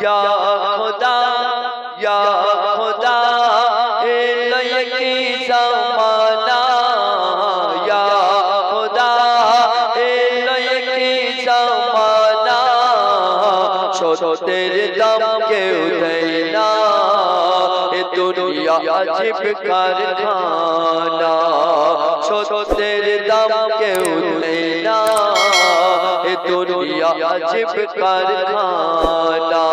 یا خدا یا خدا لکی زمانہ یا خدا لکی زمانہ সত্যের দাম কেউ দেয় না এ দুনিয়া আজিব কারখানা সত্যের দাম কেউ দেয় না এ দুনিয়া আজীব কারখানা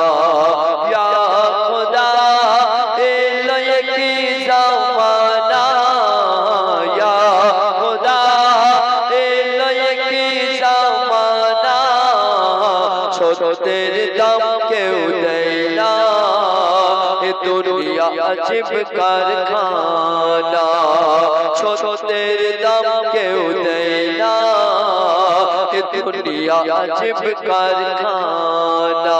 ইয়া খুদা এ লয়ে কি জামানা ইয়া খুদা এ লয়ে কি জামানা সত্যের দাম কেউ দেয় না এ দুনিয়া আজীব কারখানা সত্যের দাম কেউ দেয় না দুনিয়া আজীব কারখানা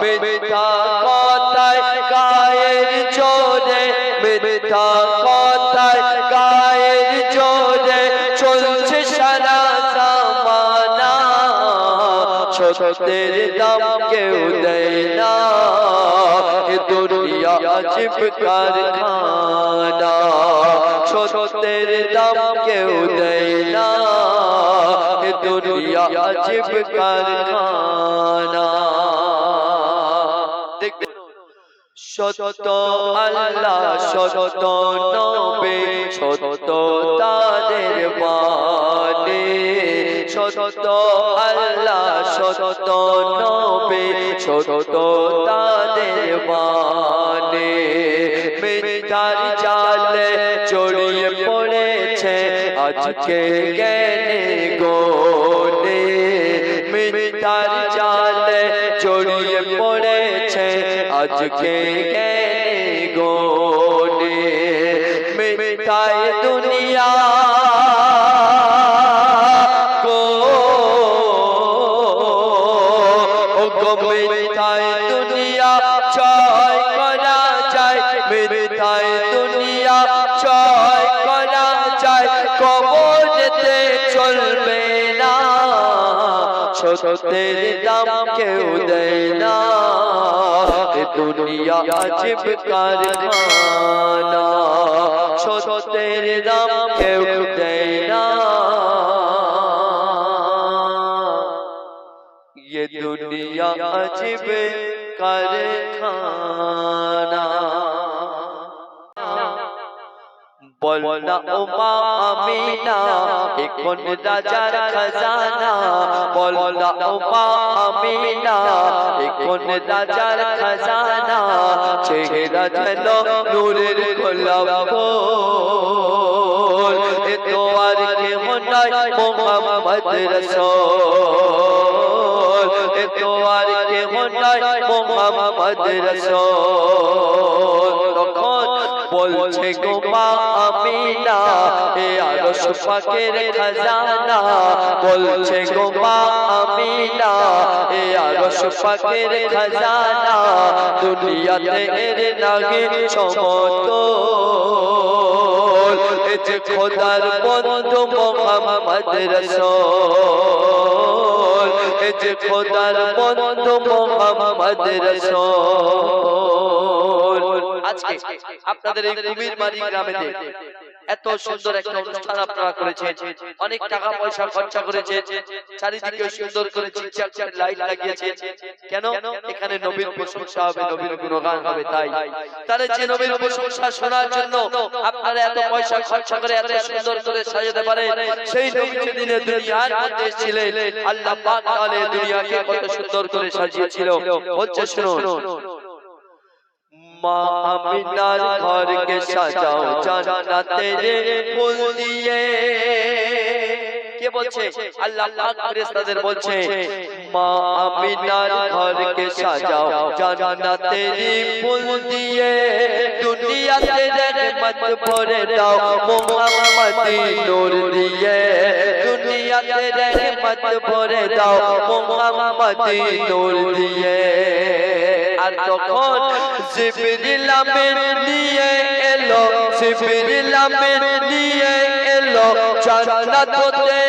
মিথ্যা কথায় গায়ের জোরে মিথ্যা কথায় গায়ের জোরে চলছে সারা জামানা সত্যের দাম কেউ দেয় না দুনিয়া আজীব কারখানা সত্যের দাম কেউ দেয় না দুনিয়া আজীব কারখানা দেখবে সত্য আল্লাহ সত্য নবে সত্য তাদের বাণী সত্য আল্লাহ সত্য নবে সত্য তাদের বাণী মিথ্যার জালে পড়েছে আজকে জ্ঞানে গোনে মিথ্যার জালে জড়িয়ে পড়েছে। আজকে জ্ঞানে গোনে মিথ্যায় দুনিয়া দুনিয়া জয় করা যায়। মিথ্যায় দুনিয়া করা যায় কবরেতে চলবে না সত্যের দাম কেউ দেয় না এ দুনিয়া আজীব কারখানা সত্যের দাম কেউ দেয় না ये दुनिया अजीब कारखाना বলনা ওমা আমিনা এখন রাজার খাজানা বলনা ওমা আমিনা এখন রাজার খাজানা চেহারা যেন নূরের গোলাপ এ তো আর কেহ নয় মোহাম্মদ রসূল এ তো আর কেহ নয় মোহাম্মদ রসূল তখন বলছে গো মা আমিনা, এ আরশ পাকের খাজানা। বলছে গো মা আমিনা, এ আরশ পাকের খাজানা। দুনিয়াতে এর নাগে সমতল। এ যে খোদার বন্ধু মোহাম্মদ রসূল। যে খোদার বন্ধ মোহাম্মদ রসূল। আজকে আপনাদের এই কুমির মারি গ্রামেতে এত সুন্দর একটা অনুষ্ঠান আপনারা করেছেন। অনেক টাকা পয়সা খরচা করেছেন। চারিদিকে সুন্দর করে লাইট লাগিয়েছে কেন? এখানে নবীর প্রশংসা হবে নবীর গুণগান হবে তাই। তাহলে যে নবীর প্রশংসা শোনার জন্য আপনারা এত পয়সা খরচা করে এত সুন্দর করে সাজাতে পারে সেই নবী যেদিনে দুনিয়ার মধ্যে ছিলেন আল্লাহ পাক তাহলে দুনিয়াকে কত সুন্দর করে সাজিয়েছিল। হচ্ছে শুনুন মা আমিনার ঘরকে সাজাও ফুল দিয়ে। কে বলছে? আল্লাহ ফেরেশতাদের বলছে, মা আমিনার ঘরকে সাজাও জান্নাতে রে ফুল দিয়ে। দুনিয়াতে রহমত ভরে দাও নূর দিয়ে। দুনিয়াতে রহমত ভরে দাও মোহাম্মদি নূর দিয়ে আর তখন জিবরিল আমিন নিয়ে এলো জিবরিল আমিন নিয়ে এলো জান্নাত হতে